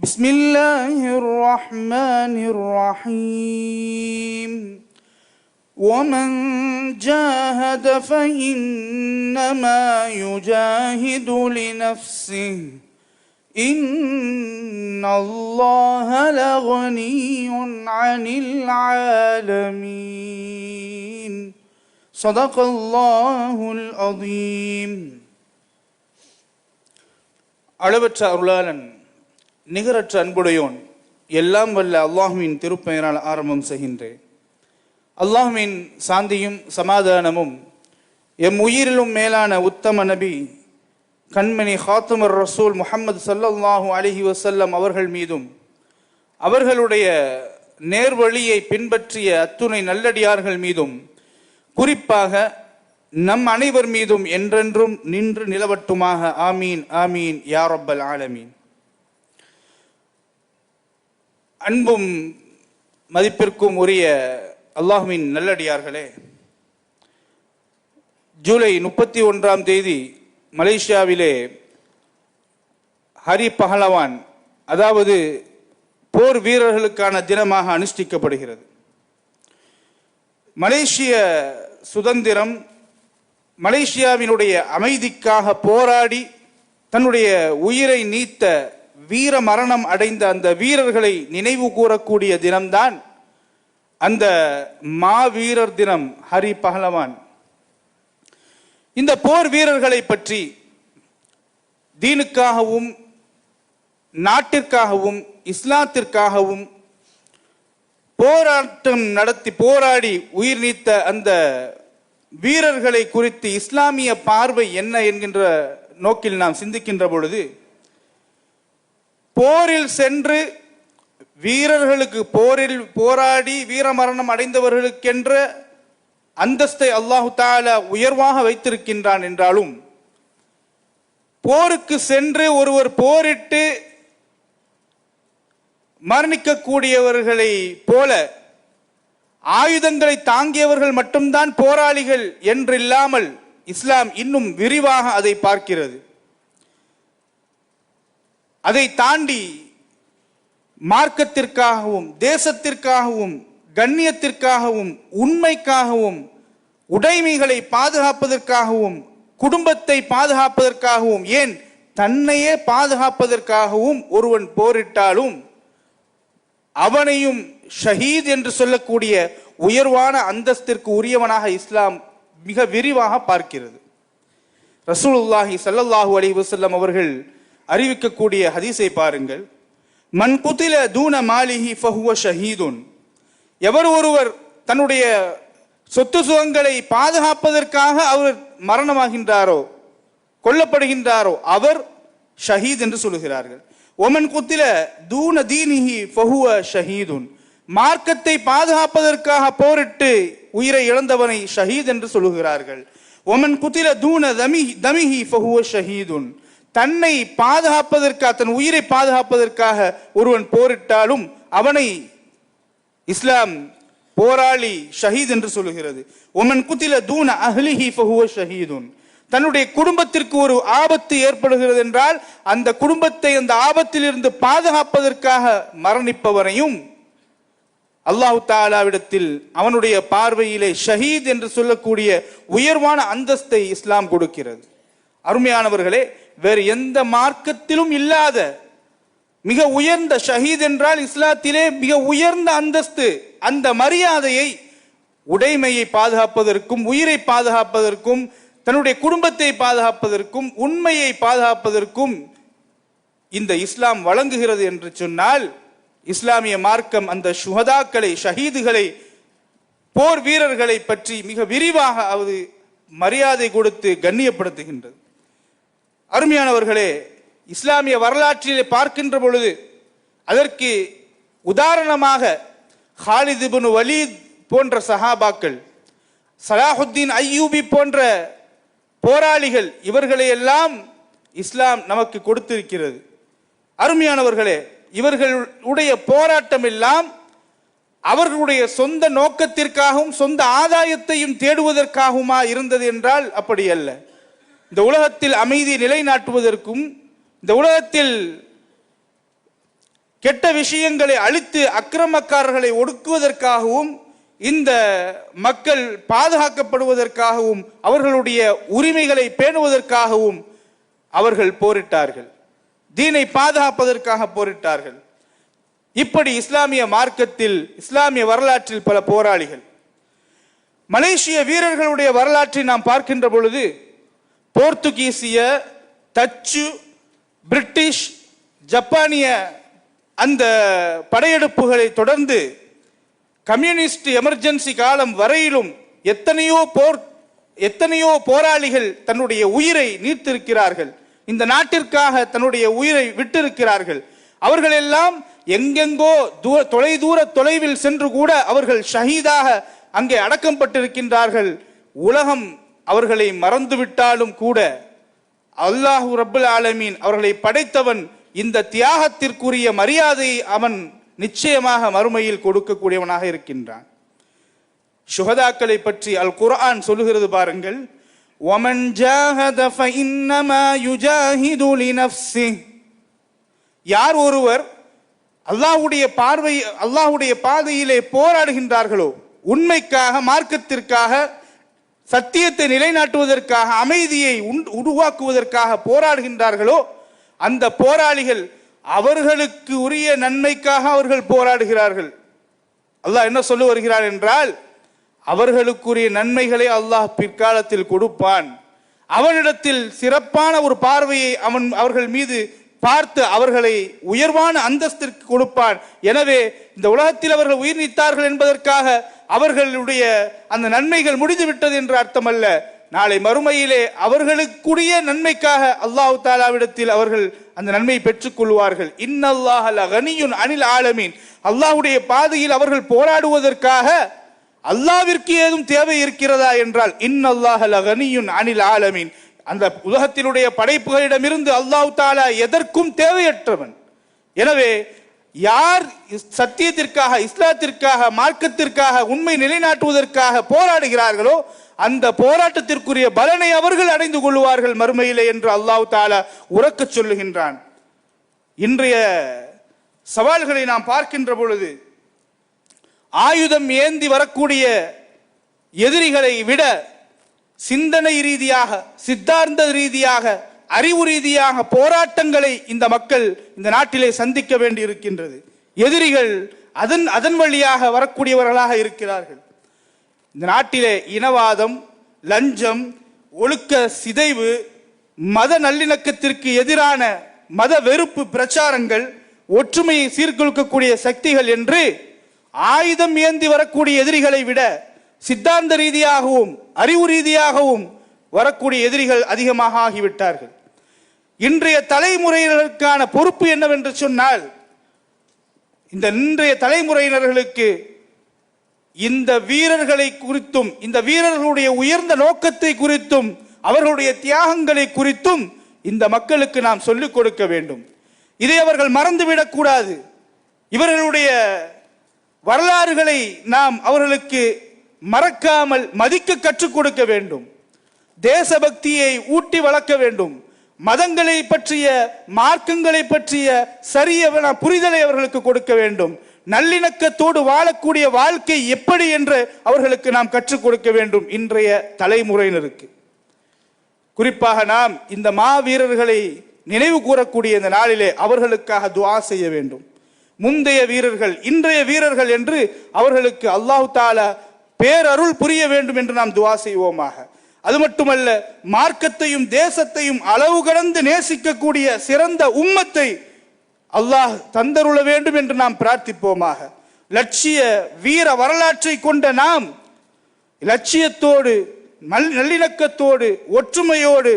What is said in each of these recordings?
بسم الله الرحمن الرحيم ومن جاهد فإنما يجاهد لنفسه إن الله لغني عن العالمين صدق الله العظيم அளவற்ற அருளாளன் நிகரற்ற அன்புடையோன். எல்லாம் வல்ல அல்லாஹுவின் திருப்பெயரால் ஆரம்பம் செய்கின்றேன். அல்லாஹுவின் சாந்தியும் சமாதானமும் எம் உயிரிலும் மேலான உத்தம நபி கண்மணி ஹாத்துமர் ரசூல் முஹம்மது ஸல்லல்லாஹு அலைஹி வசல்லம் அவர்கள் மீதும் அவர்களுடைய நேர்வழியை பின்பற்றிய அத்துணை நல்லடியார்கள் மீதும் குறிப்பாக நம் அனைவர் மீதும் என்றென்றும் நின்று நிலவட்டுமாக. ஆமீன் ஆமீன் யாரப்பல் ஆலமீன். அன்பும் மதிப்பிற்கும் உரிய அல்லாஹுவின் நல்லடியார்களே ஜூலை முப்பத்தி ஒன்றாம் தேதி மலேசியாவிலே ஹரி பஹலவான் அதாவது போர் வீரர்களுக்கான தினமாக அனுஷ்டிக்கப்படுகிறது. மலேசிய சுதந்திரம் மலேசியாவினுடைய அமைதிக்காக போராடி தன்னுடைய உயிரை நீத்த வீர மரணம் அடைந்த அந்த வீரர்களை நினைவு கூறக்கூடிய தினம்தான் அந்த மாவீரர் தினம் ஹரி பகலவான் இந்த போர் வீரர்களை பற்றி தீனுக்காகவும் நாட்டிற்காகவும் இஸ்லாத்திற்காகவும் போராட்டம் நடத்தி போராடி உயிர் நீத்த அந்த வீரர்களை குறித்து இஸ்லாமிய பார்வை என்ன என்கின்ற நோக்கில் நாம் சிந்திக்கின்ற பொழுது போரில் சென்று வீரர்களுக்கு போரில் போராடி வீரமரணம் அடைந்தவர்களுக்கென்ற அந்தஸ்தை அல்லாஹு தால உயர்வாக வைத்திருக்கின்றான் என்றாலும் போருக்கு சென்று ஒருவர் போரிட்டு மரணிக்கக்கூடியவர்களை போல ஆயுதங்களை தாங்கியவர்கள் மட்டும்தான் போராளிகள் என்றில்லாமல் இஸ்லாம் இன்னும் விரிவாக அதை பார்க்கிறது. அதை தாண்டி மார்க்கத்திற்காகவும் தேசத்திற்காகவும் கண்ணியத்திற்காகவும் உண்மைக்காகவும் உடைமைகளை பாதுகாப்பதற்காகவும் குடும்பத்தை பாதுகாப்பதற்காகவும் ஏன் தன்னையே பாதுகாப்பதற்காகவும் ஒருவன் போரிட்டாலும் அவனையும் ஷஹீத் என்று சொல்லக்கூடிய உயர்வான அந்தஸ்திற்கு உரியவனாக இஸ்லாம் மிக விரிவாக பார்க்கிறது. ரசூலுல்லாஹி சல்லல்லாஹு அலி வசல்லம் அவர்கள் அறிவிக்கக்கூடிய ஹதீஸை பாருங்கள். மண் குத்தில தூன மாலிஹி ஃபஹுவ ஷஹீதுன். எவர் ஒருவர் தன்னுடைய சொத்து சுகங்களை பாதுகாப்பதற்காக அவர் மரணமாகின்றாரோ கொல்லப்படுகின்றாரோ அவர் ஷஹீத் என்று சொல்லுகிறார்கள். ஒமன் குத்தில தூன தீனிஹி ஃபஹுவ ஷஹீதுன். மார்க்கத்தை பாதுகாப்பதற்காக போரிட்டு உயிரை இழந்தவனை ஷஹீத் என்று சொல்லுகிறார்கள். ஒமன் குத்தில தூன தமி தமிஹி ஃபஹுவ ஷஹீதுன். தன்னை பாதுகாப்பதற்காக தன் உயிரை பாதுகாப்பதற்காக ஒருவன் போரிட்டாலும் அவனை இஸ்லாம் போராளி ஷஹீத் என்று சொல்லுகிறது. ஒமன் குத்தில தூண அஹ்லிஹி ஃபஹுவ ஷஹீதுன். தன்னுடைய குடும்பத்திற்கு ஒரு ஆபத்து ஏற்படுகிறது என்றால் அந்த குடும்பத்தை அந்த ஆபத்திலிருந்து பாதுகாப்பதற்காக மரணிப்பவரையும் அல்லாஹு தாலாவிடத்தில் அவனுடைய பார்வையிலே ஷஹீத் என்று சொல்லக்கூடிய உயர்வான அந்தஸ்தை இஸ்லாம் கொடுக்கிறது. அருமையானவர்களே வேறு எந்த மார்க்கத்திலும் இல்லாத மிக உயர்ந்த ஷஹீத் என்றால் இஸ்லாத்திலே மிக உயர்ந்த அந்தஸ்து அந்த மரியாதையை உடைமையை பாதுகாப்பதற்கும் உயிரை பாதுகாப்பதற்கும் தன்னுடைய குடும்பத்தை பாதுகாப்பதற்கும் உண்மையை பாதுகாப்பதற்கும் இந்த இஸ்லாம் வழங்குகிறது என்று சொன்னால் இஸ்லாமிய மார்க்கம் அந்த சுகதாக்களை ஷஹீதுகளை போர் வீரர்களை பற்றி மிக விரிவாக அது மரியாதை கொடுத்து கண்ணியப்படுத்துகின்றது. அருமையானவர்களே இஸ்லாமிய வரலாற்றிலே பார்க்கின்ற பொழுது அதற்கு உதாரணமாக ஹாலிதிபுன் வலீத் போன்ற சஹாபாக்கள் சலாஹுத்தீன் ஐயூபி போன்ற போராளிகள் இவர்களையெல்லாம் இஸ்லாம் நமக்கு கொடுத்திருக்கிறது. அருமையானவர்களே இவர்களுடைய போராட்டம் எல்லாம் அவர்களுடைய சொந்த நோக்கத்திற்காகவும் சொந்த ஆதாயத்தையும் தேடுவதற்காகவுமா இருந்தது என்றால் அப்படி அல்ல இந்த உலகத்தில் அமைதி நிலைநாட்டுவதற்கும் இந்த உலகத்தில் கெட்ட விஷயங்களை அழித்து அக்கிரமக்காரர்களை ஒடுக்குவதற்காகவும் இந்த மக்கள் பாதுகாக்கப்படுவதற்காகவும் அவர்களுடைய உரிமைகளை பேணுவதற்காகவும் அவர்கள் போரிட்டார்கள். தீனை பாதுகாப்பதற்காக போரிட்டார்கள். இப்படி இஸ்லாமிய மார்க்கத்தில் இஸ்லாமிய வரலாற்றில் பல போராளிகள். மலேசிய வீரர்களுடைய வரலாற்றை நாம் பார்க்கின்ற பொழுது போர்த்துகீசிய டச்சு பிரிட்டிஷ் ஜப்பானிய அந்த படையெடுப்புகளை தொடர்ந்து கம்யூனிஸ்ட் எமர்ஜென்சி காலம் வரையிலும் எத்தனையோ போர் எத்தனையோ போராளிகள் தன்னுடைய உயிரை நீத்திருக்கிறார்கள் இந்த நாட்டிற்காக தன்னுடைய உயிரை விட்டிருக்கிறார்கள். அவர்கள் எல்லாம் எங்கெங்கோ தூர தொலை தொலைவில் சென்று கூட அவர்கள் ஷஹீதாக அங்கே அடக்கம் பட்டிருக்கின்றார்கள் உலகம் அவர்களை மறந்துவிட்டாலும் கூட அல்லாஹு ரப்புல் ஆலமீன் அவர்களை படைத்தவன் இந்த தியாகத்திற்குரிய மரியாதையை அவன் நிச்சயமாக மறுமையில் கொடுக்கக்கூடியவனாக இருக்கின்றான் சுகதாக்களை பற்றி அல் குர்ஆன் சொல்லுகிறது பாருங்கள் وَمَنْ جَاهَدَ فَإِنَّمَا يُجَاهِدُ لِنَفْسِهِ யார் ஒருவர் அல்லாஹ்வுடைய பார்வை அல்லாஹ்வுடைய பாதையிலே போராடுகின்றார்களோ உண்மைக்காக மார்க்கத்திற்காக சத்தியத்தை நிலைநாட்டுவதற்காக அமைதியை உருவாக்குவதற்காக போராடுகின்றார்களோ அந்த போராளிகள் அவர்களுக்கு உரிய நன்மைக்காக அவர்கள் போராடுகிறார்கள். அல்லாஹ் என்ன சொல்ல வருகிறார் என்றால் அவர்களுக்குரிய நன்மைகளை அல்லாஹ் பிற்காலத்தில் கொடுப்பான். அவனிடத்தில் சிறப்பான ஒரு பார்வையை அவன் அவர்கள் மீது பார்த்து அவர்களை உயர்வான அந்தஸ்திற்கு கொடுப்பான். எனவே இந்த உலகத்தில் அவர்கள் உயிர் நீத்தார்கள் என்பதற்காக அவர்களுடைய அந்த நன்மைகள் முடிந்து விட்டது என்று அர்த்தமல்ல. நாளை மறுமையிலே அவர்களுக்குரிய நன்மைக்காக அல்லாஹ் தாலாவிடத்தில் அவர்கள் அந்த நன்மையை பெற்றுக் கொள்வார்கள். இன்னல்லாஹ் கனியுன் அனில் ஆலமீன். அல்லாஹுடைய பாதையில் அவர்கள் போராடுவதற்காக அல்லாவிற்கு ஏதும் தேவை இருக்கிறதா என்றால் இன்னல்லாஹ் கனியுன் அனில் ஆலமீன். அந்த உலகத்தினுடைய படைப்புகளிடமிருந்து அல்லாஹ் தாலா எதற்கும் தேவையற்றவன். எனவே யார் சத்தியத்திற்காக இஸ்லாத்திற்காக மார்க்கத்திற்காக உண்மை நிலைநாட்டுவதற்காக போராடுகிறார்களோ அந்த போராட்டத்திற்குரிய பலனை அவர்கள் அடைந்து கொள்வார்கள் மறுமையிலே என்று அல்லாஹு தாலா உறக்கச் சொல்லுகின்றான். இன்றைய சவால்களை நாம் பார்க்கின்ற பொழுது ஆயுதம் ஏந்தி வரக்கூடிய எதிரிகளை விட சிந்தனை ரீதியாக சித்தாந்த ரீதியாக அறிவு ரீதியாக போராட்டங்களை இந்த மக்கள் இந்த நாட்டிலே சந்திக்க வேண்டி இருக்கின்றது எதிரிகள் அதன் அதன் வழியாக வரக்கூடியவர்களாக இருக்கிறார்கள். இந்த நாட்டிலே இனவாதம் லஞ்சம் ஒழுக்க சிதைவு மத நல்லிணக்கத்திற்கு எதிரான மத வெறுப்பு பிரச்சாரங்கள் ஒற்றுமையை சீர்குலைக்கக்கூடிய சக்திகள் என்று ஆயுதம் ஏந்தி வரக்கூடிய எதிரிகளை விட சித்தாந்த ரீதியாகவும் அறிவு ரீதியாகவும் வரக்கூடிய எதிரிகள் அதிகமாக ஆகிவிட்டார்கள். இன்றைய தலைமுறையினருக்கான பொறுப்பு என்னவென்று சொன்னால் இந்த இன்றைய தலைமுறையினர்களுக்கு இந்த வீரர்களை குறித்தும் இந்த வீரர்களுடைய உயர்ந்த நோக்கத்தை குறித்தும் அவர்களுடைய தியாகங்களை குறித்தும் இந்த மக்களுக்கு நாம் சொல்லிக் கொடுக்க வேண்டும். இதை அவர்கள் மறந்துவிடக்கூடாது இவர்களுடைய வரலாறுகளை நாம் அவர்களுக்கு மறக்காமல் மதிக்க கற்றுக் கொடுக்க வேண்டும். தேசபக்தியை ஊட்டி வளர்க்க வேண்டும். மதங்களை பற்றிய மார்க்கங்களை பற்றிய சரிய புரிதலை அவர்களுக்கு கொடுக்க வேண்டும். நல்லிணக்கத்தோடு வாழக்கூடிய வாழ்க்கை எப்படி என்று அவர்களுக்கு நாம் கற்றுக் கொடுக்க வேண்டும். இன்றைய தலைமுறையினருக்கு. குறிப்பாக நாம் இந்த மாவீரர்களை நினைவு கூறக்கூடிய இந்த நாளிலே அவர்களுக்காக துவா செய்ய வேண்டும். முந்தைய வீரர்கள் இன்றைய வீரர்கள் என்று அவர்களுக்கு அல்லாஹு தாலா பேரருள் புரிய வேண்டும் என்று நாம் துவா செய்வோமாக. அது மட்டுமல்ல மார்க்கத்தையும் தேசத்தையும் அளவு கடந்து நேசிக்கக்கூடிய சிறந்த உம்மத்தை அல்லாஹ் தந்தருள வேண்டும் என்று நாம் பிரார்த்திப்போமாக. லட்சிய வீர வரலாற்றை கொண்ட நாம் லட்சியத்தோடு நல் நல்லிணக்கத்தோடு ஒற்றுமையோடு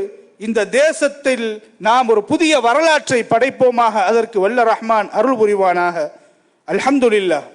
இந்த தேசத்தில் நாம் ஒரு புதிய வரலாற்றை படைப்போமாக அதற்கு வல்ல ரஹ்மான் அருள் புரிவானாக. அல்ஹம்துலில்லாஹ்.